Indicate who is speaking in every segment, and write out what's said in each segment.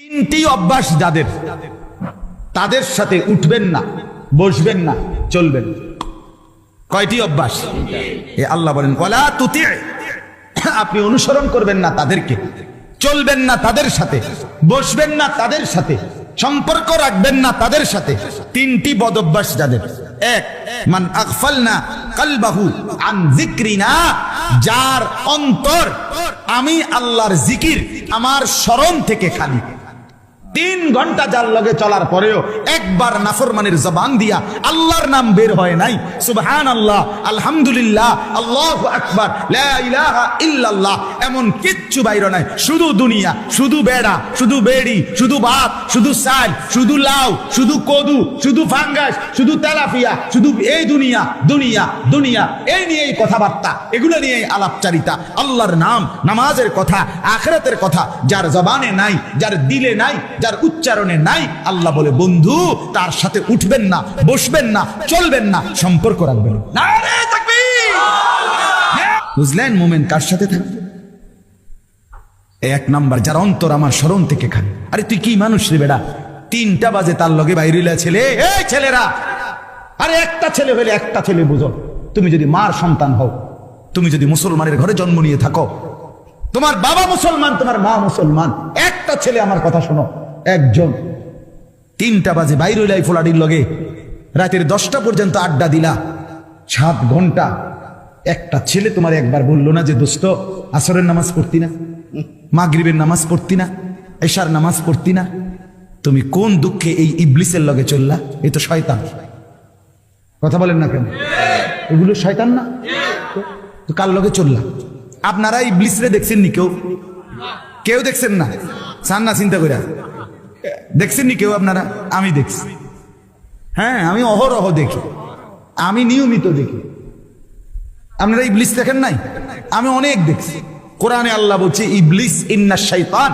Speaker 1: তিনটি অভ্যাস যাদের, তাদের সাথে উঠবেন না, বসবেন না, চলবেন। কয়টি অভ্যাস? এ আল্লাহ বলেন ওলা তুতি। আপনি অনুসরণ করবেন না তাদেরকে, চলবেন না তাদের সাথে, বসবেন না তাদের সাথে, সম্পর্ক রাখবেন না তাদের সাথে। তিনটি বদ অভ্যাস যাদের, এক, মান আকফাল না কালবাহু আন যিকরিনা যার অন্তর আমি আল্লাহর জিকির আমার স্মরণ থেকে খালি। তিন ঘণ্টা যার লগে চলার পরেও একবার নাফরমানের জবান দিয়া আল্লাহর নাম বের হয় নাই। সুবহান আল্লাহ আলহামদুলিল্লাহ, আল্লাহ আকবর ইল্লাল্লাহ। এমন কিচ্ছু বাইর নাই। শুধু দুনিয়া, শুধু বেড়া, শুধু বেড়ি, শুধু ভাত, শুধু সাল শুধু লাউ, শুধু কদু, শুধু ফাঙ্গাস, শুধু তেলাফিয়া শুধু এই দুনিয়া দুনিয়া দুনিয়া। এই নিয়েই কথাবার্তা, এগুলো নিয়েই আলাপচারিতা। আল্লাহর নাম নামাজের কথা, আখরাতের কথা, যার জবানে নাই, যার দিলে নাই, যার উচ্চারণে নাই, আল্লাহ বলে, বন্ধু, তার সাথে উঠবেন না, বসবেন না, চলবেন না, সম্পর্ক রাখবেন না। বুঝলেন মোমেন কার সাথে থাকবে? এক নাম্বার, যার অন্তর আমার স্মরণ থেকে খানে আরে তুই কি মানুষ রে বেড়া? তিনটা বাজে তার লগে বাইরিলা ছেলে। এই ছেলেরা! আরে একটা ছেলে হলে একটা ছেলে বুঝো। তুমি যদি মার সন্তান হও, তুমি যদি মুসলমানের ঘরে জন্ম নিয়ে থাকো, তোমার বাবা মুসলমান, তোমার মা মুসলমান, একটা ছেলে আমার কথা শোনো, একজন। তিনটা বাজে বাইরে লাই ফোলাডির লগে রাতের দশটা পর্যন্ত আড্ডা দিলা। সাত ঘণ্টা। একটা ছেলে তোমার একবার বলল না যে, দোস্ত, আসরের নামাজ পড়তি না? মাগরিবের নামাজ পড়তি না, এশার নামাজ পড়তি না। তুমি কোন দুঃখে এই ইবলিসের লগে চললা? এ তো শয়তান। কথা বলেন না কেন? এগুলো শয়তান না? কার লগে চললা? আপনারা ইবলিসরে দেখছেন নি কেউ? কেউ দেখছেন না? চান না চিন্তা করে দেখছেন নি কেউ আপনারা? আমি দেখছি। হ্যাঁ আমি অহরহ দেখি। আমি নিয়মিত দেখি। আপনারা ইবলিস দেখেন নাই? আমি অনেক দেখছি। কোরআনে আল্লাহ বলছে, ইবলিস ইন্না শাইতান।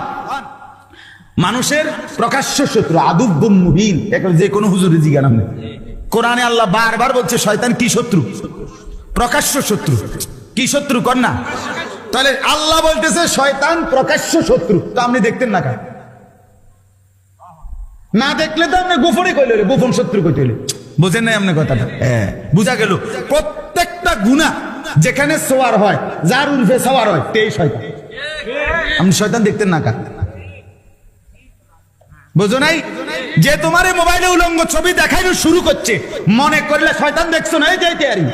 Speaker 1: মানুষের প্রকাশ্য শত্রু আদুব্বুম মুবিন এখন যে কোনো হুজুরে জিজ্ঞান আপনি কোরআনে আল্লাহ বারবার বলছে, শয়তান কি শত্রু? প্রকাশ্য শত্রু। কি শত্রু, কর না? তাহলে আল্লাহ বলতেছে, শয়তান প্রকাশ্য শত্রু। তো আপনি দেখতেন না কেন? না দেখলে তো আপনি গোপনে কইলে গোপন শত্রু কইতে বুঝেন নাই আপনি কথাটা? হ্যাঁ। বুঝা গেল। প্রত্যেকটা গুণা যেখানে সোয়ার হয় যার উর্ফে সওয়ার হয় তেই শয়তান। আপনি শয়তান দেখতেন না কার? বুঝো নাই? যে তোমার এই মোবাইলে উলঙ্গ ছবি দেখাইনো শুরু করছে। মনে করলে শয়তান দেখছ না? এই যাইতে আরি।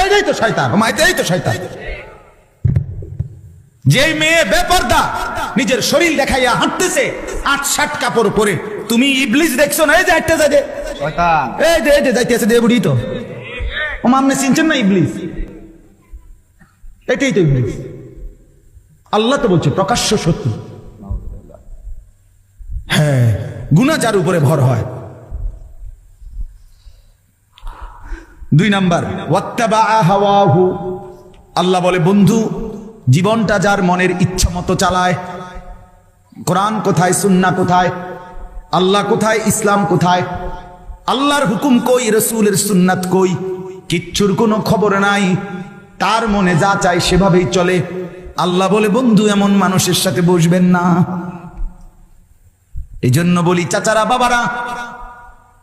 Speaker 1: এইটাই তো শয়তান। ও মাইতে এই তো শয়তান। যে মেয়ে বেপর্দা নিজের শরীর দেখাইয়া হাঁটতেছে আট ষাট কাপড় পরে তুমি ইবলিস দেখছ না? এই যে একটা যাইতে এই যে এই যে যাইতেছে দে বুড়ি তো। ও আপনি চিনছেন না ইবলিস? এটাই তো ইবলিস। আল্লাহ তো বলছে প্রকাশ্য সত্য। হ্যাঁ গুণা যার উপরে ভর হয়। দুই নাম্বার আল্লাহ বলে বন্ধু জীবনটা যার মনের ইচ্ছা মতো চালায়। কোরআন কোথায় সুন্না কোথায়? আল্লাহ কোথায়, ইসলাম কোথায়? আল্লাহর হুকুম কই, রসুলের সুন্নাত কই? কিচ্ছুর কোনো খবর নাই। তার মনে যা চায় সেভাবেই চলে। আল্লাহ বলে, বন্ধু, এমন মানুষের সাথে বসবেন না। এই জন্য বলি, চাচারা, বাবারা,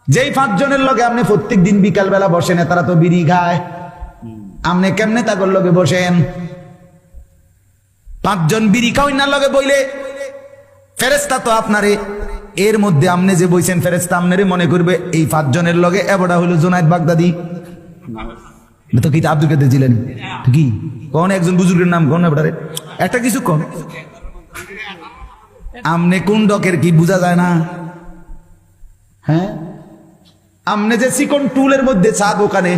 Speaker 1: যেই পাঁচজনের লগে আপনি প্রত্যেক দিন বিকাল বেলা বসেন, তারা তো বিড়ি খায়। আপনি কেমনে তাগর লগে বসেন? পাঁচজন বিড়ি খাওয়াই না লগে বইলে ফেরেস্তা তো আপনারে এর মধ্যে আমনে যে বইছেন ফেরেস্তা আমনেরে মনে করবে এই পাঁচজনের লগে এবড়া হইল জোনায়দ বাগদাদি। তো কি আব্দুল কাদের দিলেন কি? কোন একজন বুজুর্গের নাম কোন এবড়ারে? একটা কিছু কম আমনে কোন ডকের কি বোঝা যায় না? হ্যাঁ? আমনে যে চিকন টুলের মধ্যে চা দোকানে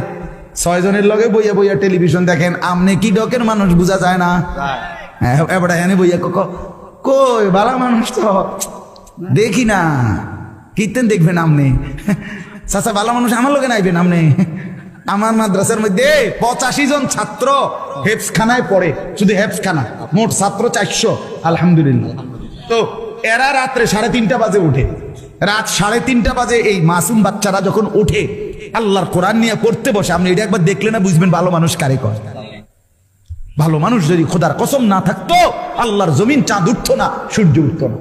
Speaker 1: ছয় জনের লগে বইয়া বইয়া টেলিভিশন দেখেন আমনে কি ডকের মানুষ বোঝা যায় না? হ্যাঁ এবারে এনে বইয়া কক কই বালা মানুষ তো। দেখি না। কীর্তন দেখবেন আমনে চাচা বালা মানুষ আমার লগে নাইবেন আমনে আমার মাদ্রাসার মধ্যে পঁচাশি জন ছাত্র হেফসখানায় পড়ে, শুধু হেফসখানা, মোট ছাত্র চারশো, আলহামদুলিল্লাহ। তো এরা রাত্রে সাড়ে তিনটা বাজে উঠে। রাত সাড়ে তিনটা বাজে এই মাসুম বাচ্চারা যখন উঠে, আল্লাহর কোরআন নিয়ে পড়তে বসে, আপনি এটা একবার দেখলে না বুঝবেন ভালো মানুষ কারে কর ভালো মানুষ যদি খোদার কসম না থাকতো, আল্লাহর জমিন চাঁদ উঠতো না, সূর্য উঠতো না।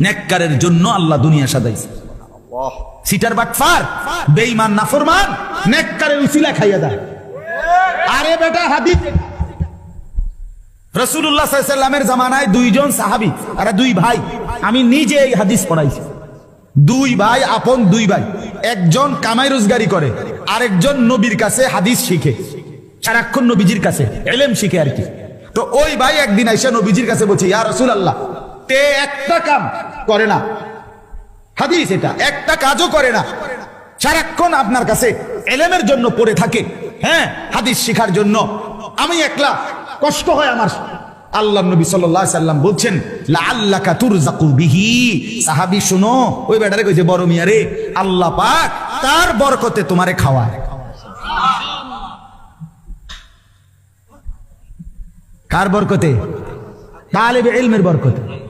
Speaker 1: নেককারের জন্য আল্লাহ দুনিয়া সাজাইছে। সিটার বাটফার বেঈমান নাফরমান নেককারের উসিলা খাইয়া দেয়। আরে বেটা হাদিস। রসুল্লাহ সাল্লামের জামানায় দুইজন সাহাবি আর দুই ভাই। আমি নিজে এই হাদিস পড়াইছি। দুই ভাই আপন দুই ভাই। একজন কামাই রোজগারি করে আরেকজন নবীর কাছে হাদিস শিখে। সারাক্ষণ নবীজির কাছে এলেম শিখে আর কি। তো ওই ভাই একদিন আইসা নবীজির কাছে বলছে ইয়া রসুল আল্লাহ তে একটা কাম করে না। হাদিস এটা, একটা কাজও করে না। সারাক্ষণ আপনার কাছে এলেমের জন্য পড়ে থাকে। হ্যাঁ হাদিস শিখার জন্য। আমি একলা, কষ্ট হয় আমার। আল্লাহ নবী সাল্লাম বলছেন সাহাবী, শুনো, ওই বেটারে কইছে, বড় আল্লাহ পাক তার বরকতে তোমারে খাওয়ায়। কার বরকতে? তালেবে ইলমের বরকতে।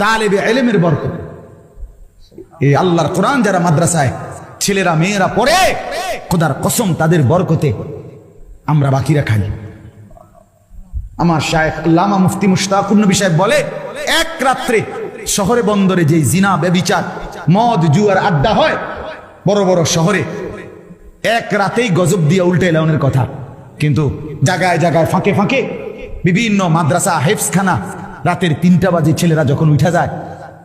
Speaker 1: তালেবে ইলমের বরকতে। এই আল্লাহর কোরআন যারা মাদ্রাসায়, ছেলেরা, মেয়েরা পড়ে, খোদার কসম তাদের বরকতে আমরা বাকিরা খাই। আমার শায়েখ আল্লামা মুফতি মুশতাকুর নবী সাহেব বলে, এক রাত্রে শহরে বন্দরে যে জিনা বেবিচার মদ জুয়ার আড্ডা হয়, বড় বড় শহরে এক রাতেই গজব দিয়ে উল্টে এলাউনের কথা। কিন্তু জায়গায় জায়গায় ফাঁকে ফাঁকে বিভিন্ন মাদ্রাসা হেফসখানা রাতের তিনটা বাজে ছেলেরা যখন উঠা যায়,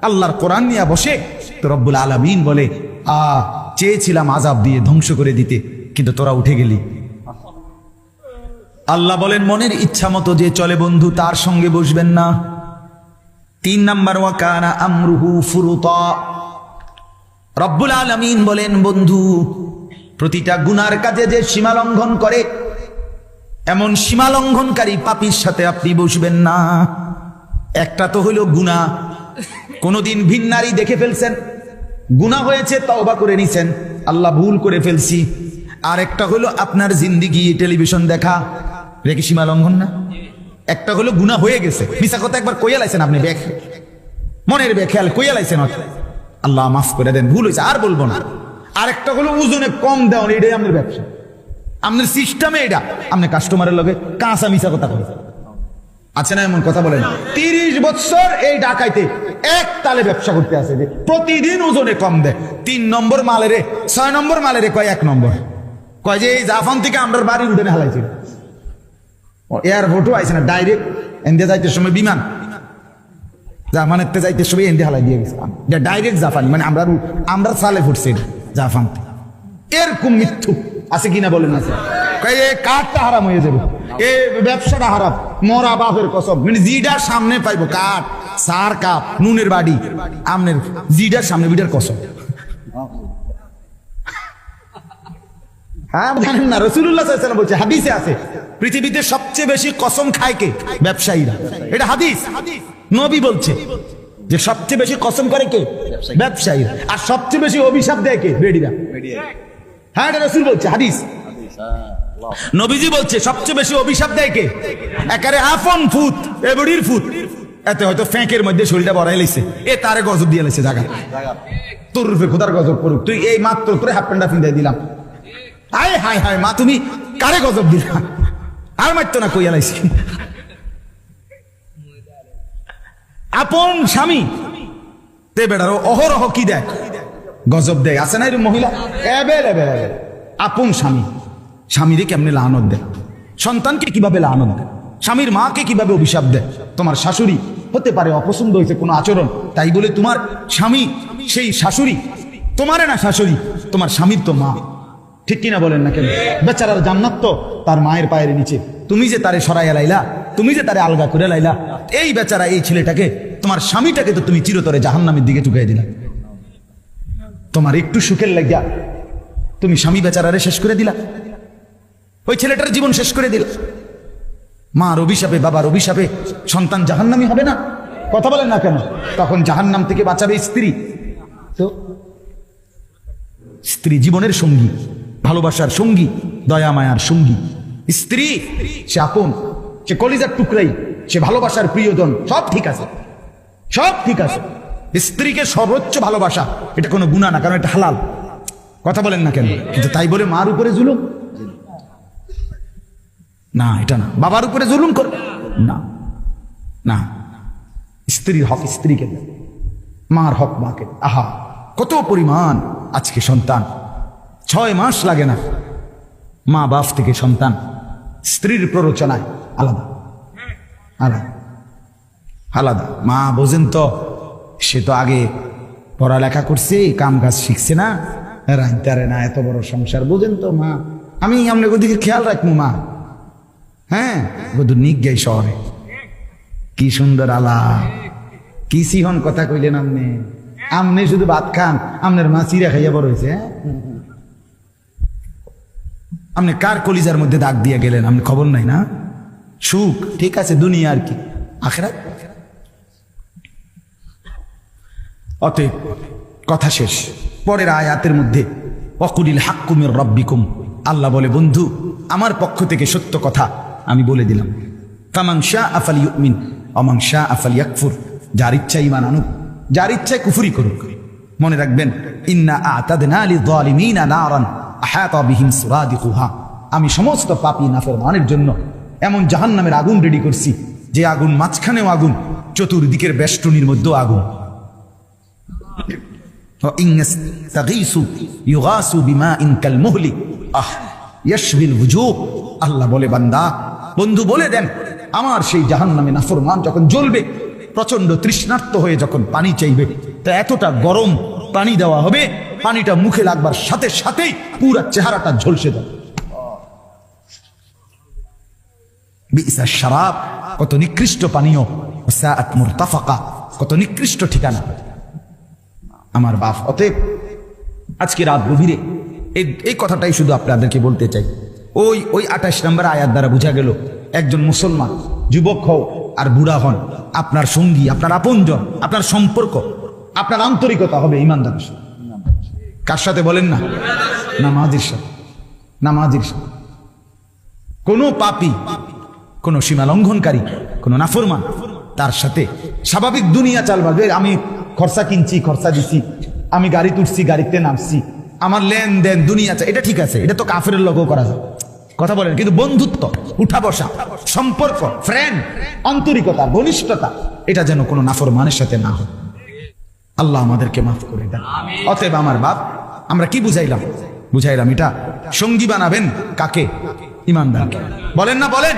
Speaker 1: আল্লাহর কোরআন নিয়ে বসে, তো রব্বুল আলমিন বলে, আ, চেয়েছিলাম আজাব দিয়ে ধ্বংস করে দিতে, কিন্তু তোরা উঠে গেলি। আল্লাহ বলেন, মনের ইচ্ছা মতো যে চলে বন্ধু, তার সঙ্গে বসবেন না। তিন নাম্বার ওয়াকানা আমরুহু ফুরুতা। রব্বুল আলমিন বলেন, বন্ধু, প্রতিটা গুনার কাজে যে সীমা লঙ্ঘন করে, এমন সীমা লঙ্ঘনকারী পাপির সাথে আপনি বসবেন না। একটা তো হইল গুণা। কোনোদিন ভিন্নারি দেখে ফেলছেন। গুণা হয়েছে, তওবা করে নিছেন। আল্লাহ ভুল করে ফেলছি। আর একটা হলো আপনার জিন্দিগি টেলিভিশন দেখা। রেখে সীমা লঙ্ঘন না? একটা হলো গুণা হয়ে গেছে। মিশা কথা একবার কইয়া লাইছেন আপনি ব্যাগ মনের বেখেয়াল কইয়া লাইছেন। আল্লাহ মাফ করে দেন, ভুল হয়েছে আর বলব না। আর একটা হলো ওজনে কম দেওয়ান, এটাই আমাদের ব্যবসা। আপনার সিস্টেমে এটা। আপনি কাস্টমারের লগে কাঁচা মিশা কথা কই আছে না এমন কথা বলেন? তিরিশ বছর এই ডাকাইতে এক তালে ব্যবসা করতে আছে যে প্রতিদিন ওজনে কম দেয়। তিন নম্বর মালেরে ছয় নম্বর মালেরে কয় এক নম্বর। কয় যে এই জাফান থেকে আমরা বাড়ি উঠে হালাইছি। এয়ারপোর্টও আইছে না, ডাইরেক্ট এন্ডিয়া যাইতে সময় বিমান। জাফানের যাইতে সময় এন্ডিয়া হালাই দিয়ে গেছে। ডাইরেক্ট জাফানি মানে আমরা আমরা সালে ফুটছে জাফান এরকম মৃত্যু আছে কিনা বলেন স্যার। কাঠটা হারাম হয়ে যাবে। এ ব্যবসাটা হারাম। মরা বাপের মানে সামনে পাইবো। কাঠ, সার, কাপ, নুনের বাড়ি। আমনের, জিডার সামনে, বিডার হ্যাঁ জানেন না রসুল্লাহ বলছে, হাদিসে আছে, পৃথিবীতে সবচেয়ে বেশি কসম খায় কে? ব্যবসায়ীরা। এটা হাদিস। নবী বলছে যে সবচেয়ে বেশি কসম করে কে? ব্যবসায়ীরা। আর সবচেয়ে বেশি অভিশাপ দেয় কে? বেডিরা। হ্যাঁ এটা রসুল বলছে, হাদিস। নবীজি বলছে, সবচেয়ে বেশি অভিশাপ দেয় কে? একারে আফন ফুত এবড়ির ফুত এতে হয়তো ফ্যাঁকের মধ্যে শরীরটা বড়াই লাইছে এ তারে গজব দিয়ে লাইছে জায়গা তোর রূপে খোদার গজব করুক। তুই এই মাত্র তোরে হাফ প্যান্ডা ফিন্দাই দিলাম। হায় হায় হায়, মা, তুমি কারে গজব দিলা? আর মারতো না কইয়া লাইছি। আপন স্বামী, তে বেড়ারও অহরহ কি দেয় গজব দেয়। আছে না মহিলা? এবেল এবেল। আপন স্বামী। স্বামীরে কেমনে লানত দেয়? সন্তানকে কীভাবে লানত দেয়? স্বামীর মাকে কীভাবে অভিশাপ দেয়? তোমার শাশুড়ি হতে পারে অপছন্দ হয়েছে কোনো আচরণ, তাই বলে তোমার স্বামী সেই শাশুড়ি। তোমারে না শাশুড়ি, তোমার স্বামীর তো মা। ঠিক কিনা বলেন না কেন? বেচারার জান্নাত তো তার মায়ের পায়ের নিচে। তুমি যে তারে সরাইয়া লাইলা, তুমি যে তারে আলগা করে লাইলা, এই বেচারা, এই ছেলেটাকে, তোমার স্বামীটাকে তো তুমি চিরতরে জাহান্নামের দিকে টুকাই দিলা। তোমার একটু সুখের লাগিয়া তুমি স্বামী বেচারারে শেষ করে দিলা। ওই ছেলেটার জীবন শেষ করে দিলা। মার অভিশাপে, বাবার অভিশাপে সন্তান জাহান্নামি হবে না? কথা বলেন না কেন? তখন জাহান্নাম থেকে বাঁচাবে স্ত্রী। তো স্ত্রী জীবনের সঙ্গী, ভালোবাসার সঙ্গী, দয়া মায়ার সঙ্গী। স্ত্রী, সে আপন, সে কলিজার টুকরাই, সে ভালোবাসার প্রিয়জন, সব ঠিক আছে। সব ঠিক আছে। স্ত্রীকে সর্বোচ্চ ভালোবাসা, এটা কোনো গুণা না, কারণ এটা হালাল। কথা বলেন না কেন? কিন্তু তাই বলে মার উপরে জুলুম। না এটা না। বাবার উপরে জুলুম করে না না। স্ত্রীর হক স্ত্রীকে দেয়। মার হক মাকে আহা কত পরিমাণ আজকে সন্তান। ছয় মাস লাগে না। মা বাপ থেকে সন্তান। স্ত্রীর প্ররোচনায় আলাদা। আলাদা। আলাদা। মা বোঝেন তো সে তো আগে পড়ালেখা করছে কাম কাজ শিখছে না। রাইতারে না এত বড় সংসার। বোঝেন তো মা। আমি আপনাকে ওদিকে খেয়াল রাখব মা। হ্যাঁ বধু নিক গাই শহরে কি সুন্দর আলা। কি সিহন কথা কইলেন আমনে। আমনে শুধু ভাত খান, আমনের মা চিরা খাইয়া বড় হয়েছে হ্যাঁ? আপনি কার কলিজার মধ্যে দাগ দিয়ে গেলেন? আপনি খবর নাই না? সুখ, ঠিক আছে, দুনিয়া আর কি। আখেরাত? অতএব, কথা শেষ। পরের আয়াতের মধ্যে অকুলিল হাক্কুমির রব্বিকুম। আল্লাহ বলে, বন্ধু, আমার পক্ষ থেকে সত্য কথা। আমি বলে দিলাম। ফামাং শাহ আফাল ইউমিন অমাং শাহ আফাল ইয়াকফুর যার ইচ্ছা ইমান আনুক, যার ইচ্ছায় কুফুরি করুক। মনে রাখবেন, ইন্না আতাদনা আলি যালিমিনা নারান আহাতা বিহিম সুরাদিকুহা। আমি সমস্ত পাপী নাফরমানের জন্য এমন জাহান্নামের আগুন রেডি করছি, যে আগুন মাঝখানেও আগুন, চতুর্দিকের বেষ্টনীর মধ্যেও আগুন। আল্লাহ বলে, বান্দা বন্ধু বলে দেন, আমার সেই জাহান জাহান্নামে নাফরমান যখন জ্বলবে প্রচণ্ড তৃষ্ণার্ত হয়ে যখন পানি চাইবে, তা এতটা গরম পানি দেওয়া হবে, পানিটা মুখে লাগবার সাথে সাথেই পুরা চেহারাটা ঝলসে দেবে বিসা শারাব, কত নিকৃষ্ট পানীয় সাআত মুরতাফাকা, কত নিকৃষ্ট ঠিকানা। আমার বাপ, অতএব আজকে রাত গভীরে এই কথাটাই শুধু আপনাদেরকে বলতে চাই। ওই ওই আঠাশ নম্বর আয়াত দ্বারা বোঝা গেল, একজন মুসলমান, যুবক হও আর বুড়া হন, আপনার সঙ্গী, আপনার আপনজন, আপনার সম্পর্ক, আপনার আন্তরিকতা হবে ইমানদারের সাথে কার সাথে বলেন না? নামাজির সাথে। নামাজির সাথে। কোনো পাপি, কোনো সীমা লঙ্ঘনকারী, কোনো নাফরমান তার সাথে স্বাভাবিক দুনিয়া চালবা যে আমি খরচা কিনছি, খরচা দিছি, আমি গাড়ি তুলছি, গাড়িতে নামছি, আমার লেনদেন দুনিয়া এটা ঠিক আছে, এটা তো কাফের লগও করা যায়। কথা বলেন, কিন্তু বন্ধুত্ব উঠা বসা সম্পর্ক ফ্রেন্ড আন্তরিকতা, ঘনিষ্ঠতা, এটা যেন কোনো নাফরমানের সাথে না হয়। আল্লাহ আমাদেরকে মাফ করে দেন। অতএব আমার বাপ, আমরা কি বুঝাইলাম? বুঝাইলাম এটা, সঙ্গী বানাবেন কাকে? ইমানদারকে। বলেন না, বলেন।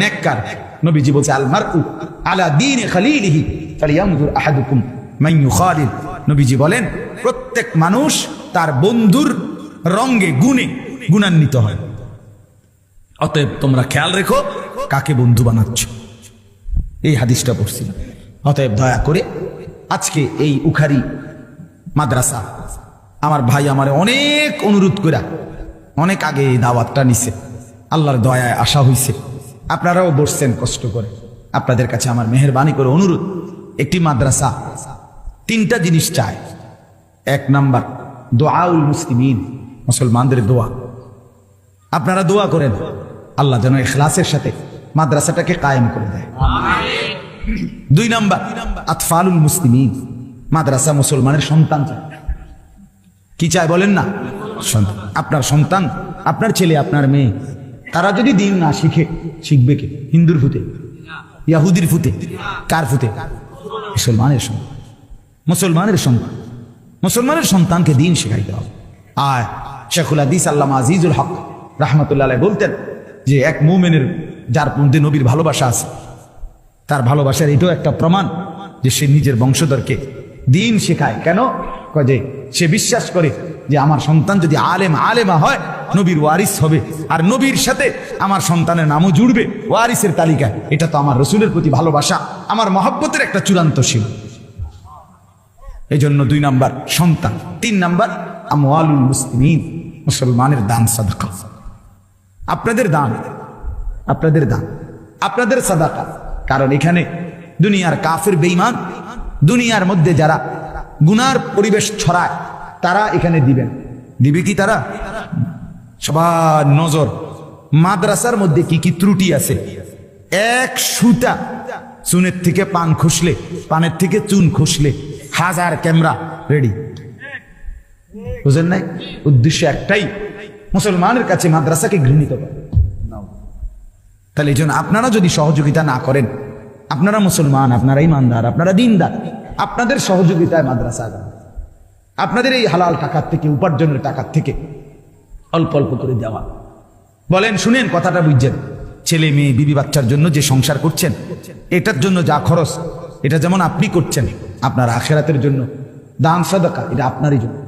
Speaker 1: নেককার। নবীজি বলছে আল মারউ আলা দীন খালিলিহি ফালিয়ানজুর আহাদুকুম মান ইউখালিল। নবীজি বলেন, প্রত্যেক মানুষ তার বন্ধুর রঙ্গে গুণে গুণান্বিত হয়। অতএব তোমরা খেয়াল রেখো কাকে বন্ধু বানাচ্ছ। এই হাদিসটা পড়ছিলাম অতএব দয়া করে আজকে এই উখারি মাদ্রাসা আমার ভাই আমার অনেক অনুরোধ করা অনেক আগে এই দাওয়াতটা নিছে। আল্লাহর দয়ায় আশা হইছে। আপনারাও বসছেন কষ্ট করে। আপনাদের কাছে আমার মেহরবানি করে অনুরোধ, একটি মাদ্রাসা তিনটা জিনিস চায় এক নাম্বার, দোয়াউল মুসলিমিন, মুসলমানদের দোয়া। আপনারা দোয়া করেন। আল্লাহ যেন এখলাসের সাথে মাদ্রাসাটাকে কায়েম করে দেয়। দুই নাম্বার, আতফালুল মুসলিমিন, মাদ্রাসা মুসলমানের সন্তান চায়। কি চায় বলেন না? আপনার সন্তান, আপনার ছেলে, আপনার মেয়ে, তারা যদি দিন না শিখে, শিখবে কে? হিন্দুর ফুতে, ইয়াহুদির ফুতে, কার ফুতে? মুসলমানের সন্তান। মুসলমানের সন্তান। মুসলমানের সন্তানকে দিন শেখাইতে হবে। আর শেখুল হাদিস আল্লাহ আজিজুল হক রাহমাতুল্লাহ বলতেন যে এক মুমেনের যার মধ্যে নবীর ভালোবাসা আছে, তার ভালোবাসার এটাও একটা প্রমাণ যে সে নিজের বংশধরকে দিন শেখায়। কেন? যে সে বিশ্বাস করে যে আমার সন্তান যদি আলেম, আলেমা হয়, নবীর ওয়ারিস হবে। আর নবীর সাথে আমার সন্তানের নামও জুড়বে ওয়ারিসের তালিকায়। এটা তো আমার রসুলের প্রতি ভালোবাসা, আমার মহব্বতের একটা চূড়ান্ত সীমা এই জন্য দুই নাম্বার সন্তান, তিন নাম্বার আমওয়ালুল মুসলিমিন, মুসলমানের দান সাদাকা। আপনাদের দান আপনাদের দান, আপনাদের সাদাকা। কারণ এখানে দুনিয়ার কাফের বেইমান দুনিয়ার মধ্যে যারা গুনার পরিবেশ ছড়ায়, তারা এখানে দিবেন। দিবে কি তারা? সবার নজর। মাদ্রাসার মধ্যে কি কি ত্রুটি আছে? এক সুতা চুনের থেকে পান খুসলে, পানের থেকে চুন খুসলে হাজার ক্যামেরা রেডি। বুঝেন নাই? উদ্দেশ্য একটাই মুসলমানের কাছে মাদ্রাসাকে ঘৃণিত করে। তাহলে এই জন্য আপনারা যদি সহযোগিতা না করেন, আপনারা মুসলমান, আপনারা ইমানদার, আপনারা দিনদার, আপনাদের সহযোগিতায় মাদ্রাসা আগান। আপনাদের এই হালাল টাকার থেকে, উপার্জনের টাকার থেকে অল্প অল্প করে দেওয়া। বলেন, শুনেন, কথাটা বুঝছেন? ছেলে, মেয়ে, বিবি, বাচ্চার জন্য যে সংসার করছেন, এটার জন্য যা খরচ, এটা যেমন আপনি করছেন, আপনার আখেরাতের জন্য দান, সাদাকা, এটা আপনারই জন্য।